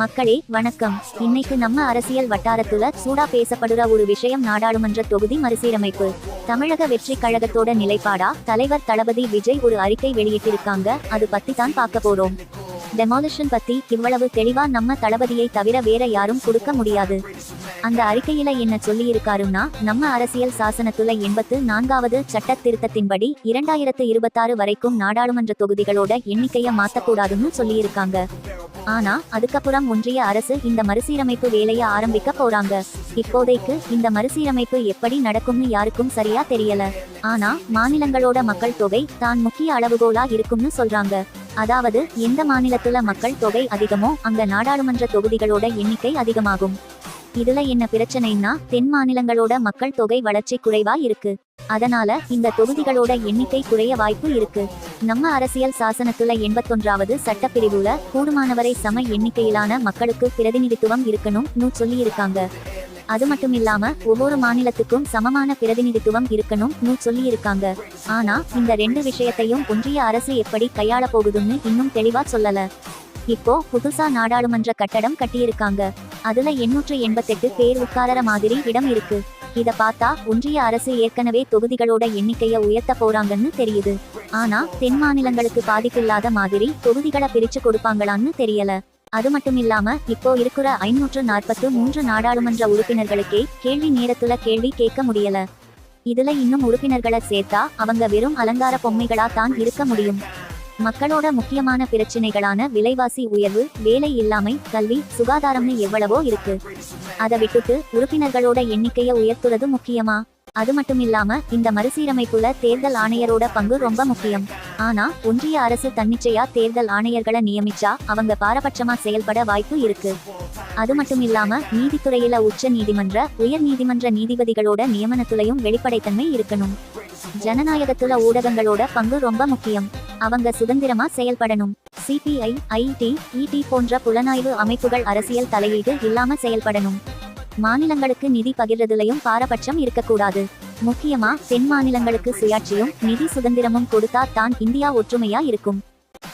மக்களே வணக்கம். இன்னைக்கு நம்ம அரசியல் வட்டாரத்துல சூடா பேசப்படுற ஒரு விஷயம் நாடாளுமன்ற தொகுதி மறுசீரமைப்பு. தமிழக வெற்றி கழகத்தோட நிலைப்பாடா? தலைவர் தளபதி விஜய் ஒரு அறிக்கை வெளியிட்டிருக்காங்க. அது பத்தி தான் பார்க்க போறோம். டெமாலிஷன் பத்தி இவ்வளவு தெளிவா நம்ம தளபதியை தவிர வேற யாரும் கொடுக்க முடியாது. அந்த அறிக்கையில என்ன சொல்லியிருக்காருன்னா நம்ம அரசியல் சாசனத்துல எண்பத்து நான்காவது சட்ட திருத்தத்தின்படி இரண்டாயிரத்து இருபத்தாறு வரைக்கும் நாடாளுமன்ற தொகுதிகளோட எண்ணிக்கையை மாத்தக்கூடாதுன்னு சொல்லியிருக்காங்க. ஆனா அதுக்கப்புறம் ஒன்றிய அரசு இந்த மறுசீரமைப்பு வேலைய ஆரம்பிக்க போறாங்க. இப்போதைக்கு இந்த மறுசீரமைப்பு எப்படி நடக்கும்னு யாருக்கும் சரியா தெரியல. ஆனா மாநிலங்களோட மக்கள் தொகை தான் முக்கிய அளவுகோலா இருக்கும்னு சொல்றாங்க. அதாவது எந்த மாநிலத்துல மக்கள் தொகை அதிகமோ அங்க நாடாளுமன்ற தொகுதிகளோட எண்ணிக்கை அதிகமாகும். இதுல என்ன பிரச்சனைன்னா தென் மாநிலங்களோட மக்கள் தொகை வளர்ச்சி குறைவா இருக்கு. அதனால இந்த தொகுதிகளோட எண்ணிக்கை குறைய வாய்ப்பு இருக்கு. நம்ம அரசியல் சாசனத்துல எண்பத்தொன்றாவது சட்டப்பிரிவுல கூடுமானவரை சம எண்ணிக்கையிலான மக்களுக்கு பிரதிநிதித்துவம் இருக்கணும்னு சொல்லி இருக்காங்க அது மட்டும் இல்லாம ஒவ்வொரு மாநிலத்துக்கும் சமமான பிரதிநிதித்துவம் இருக்கணும்னு சொல்லி இருக்காங்க ஆனா இந்த ரெண்டு விஷயத்தையும் ஒன்றிய அரசு எப்படி கையாள போகுதுன்னு இன்னும் தெளிவா சொல்லல. இப்போ புதுசா நாடாளுமன்ற கட்டடம் கட்டியிருக்காங்க. அதுல எண்ணூற்று எண்பத்தெட்டு பேர் உட்காரற மாதிரி இடம் இருக்கு. இத பார்த்தா ஒன்றிய அரசு ஏற்கனவே தொகுதிகளோட எண்ணிக்கைய உயர்த்த போறாங்கன்னு தெரியுது. ஆனா தென் மாநிலங்களுக்கு பாதிப்பில்லாத மாதிரி தொகுதிகளை பிரிச்சு கொடுப்பாங்களான்னு தெரியல. அது மட்டும் இல்லாம இப்போ இருக்கிற ஐநூற்று நாற்பத்து மூன்று நாடாளுமன்ற உறுப்பினர்களுக்கே கேள்வி நேரத்துல கேள்வி கேட்க முடியல. இதுல இன்னும் உறுப்பினர்களை சேர்த்தா அவங்க வெறும் அலங்கார பொம்மைகளா தான் இருக்க முடியும். மக்களோட முக்கியமான பிரச்சனைகளான விலைவாசி உயர்வு வேலை இல்லாமை கல்வி சுகாதாரம்னு எவ்வளவோ இருக்கு. அதை விட்டுட்டு உறுப்பினர்களோட எண்ணிக்கையை உயர்த்துறது முக்கியமா? அது மட்டும் இல்லாம இந்த மறுசீரமைப்புல தேர்தல் ஆணையரோட பங்கு ரொம்ப முக்கியம். ஆனா ஒன்றிய அரசு தன்னிச்சையா தேர்தல் ஆணையர்களை நியமிச்சா அவங்க பாரபட்சமா செயல்பட வாய்ப்பு இருக்கு. அது மட்டும் இல்லாம நீதித்துறையில உச்ச நீதிமன்ற உயர் நீதிமன்ற நீதிபதிகளோட நியமனத்துலயும் வெளிப்படைத்தன்மை இருக்கணும். ஜனநாயகத்துல ஊடகங்களோட பங்கு ரொம்ப முக்கியம். அவங்க சுதந்திரமா செயல்படணும். சிபிஐ ஐடி இடி போன்ற புலனாய்வு அமைப்புகள் அரசியல் தலையீடு இல்லாம செயல்படணும். மாநிலங்களுக்கு நிதி பகிர்றதுலயும் பாரபட்சம் இருக்கக்கூடாது. முக்கியமா தென் மாநிலங்களுக்கு சுயாட்சியும் நிதி சுதந்திரமும் கொடுத்தா தான் இந்தியா ஒற்றுமையா இருக்கும்.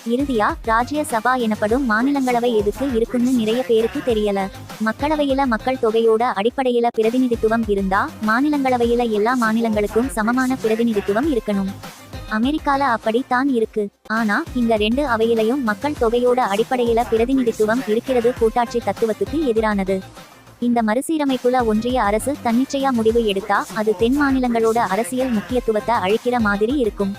இறுதியா ராஜ்ய சபா எனப்படும் மாநிலங்களவை எதுக்கு இருக்குன்னு நிறைய பேருக்கு தெரியல. மக்களவையில மக்கள் தொகையோட அடிப்படையில பிரதிநிதித்துவம் இருந்தா மாநிலங்களவையில எல்லா மாநிலங்களுக்கும் சமமான பிரதிநிதித்துவம் இருக்கணும். அமெரிக்கால அப்படி தான் இருக்கு. ஆனா இந்த ரெண்டு அவையிலையும் மக்கள் தொகையோட அடிப்படையில பிரதிநிதித்துவம் இருக்கிறது கூட்டாட்சி தத்துவத்துக்கு எதிரானது. இந்த மறுசீரமைப்புல ஒன்றிய அரசு தன்னிச்சையா முடிவு எடுத்தா அது தென் மாநிலங்களோட அரசியல் முக்கியத்துவத்தை அழிக்கிற மாதிரி இருக்கும்.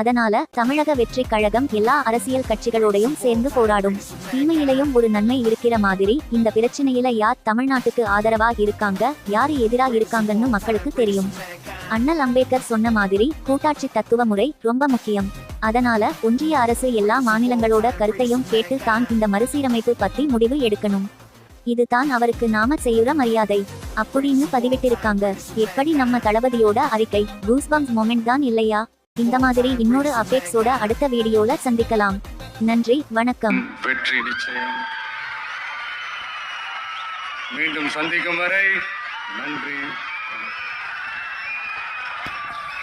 அதனால தமிழக வெற்றி கழகம் எல்லா அரசியல் கட்சிகளோடையும் சேர்ந்து போராடும். தீமையிலையும் ஒரு நன்மை இருக்கிற மாதிரி இந்த பிரச்சனையில யார் தமிழ்நாட்டுக்கு ஆதரவா இருக்காங்க யாரு எதிரா இருக்காங்கன்னு மக்களுக்கு தெரியும். அண்ணல் அம்பேத்கர் சொன்ன மாதிரி கூட்டாட்சி தத்துவ முறை ரொம்ப முக்கியம். அதனால ஒன்றிய அரசு எல்லா மாநிலங்களோட கருத்தையும் கேட்டு தான் இந்த மறுசீரமைப்பு பத்தி முடிவு எடுக்கணும். இதுதான் அவருக்கு நாம செய்யுற மரியாதை. அப்படின்னு பதிவிட்டிருக்காங்க. எப்படி நம்ம தளபதியோட அறிக்கை கூஸ்பம்ஸ் மொமெண்ட் தான் இல்லையா? இந்த மாதிரி இன்னொரு அப்டேட்ஸோட அடுத்த வீடியோல சந்திக்கலாம். நன்றி வணக்கம். வெற்றி நிச்சயம். மீண்டும் சந்திக்கும் வரை நன்றி வணக்கம்.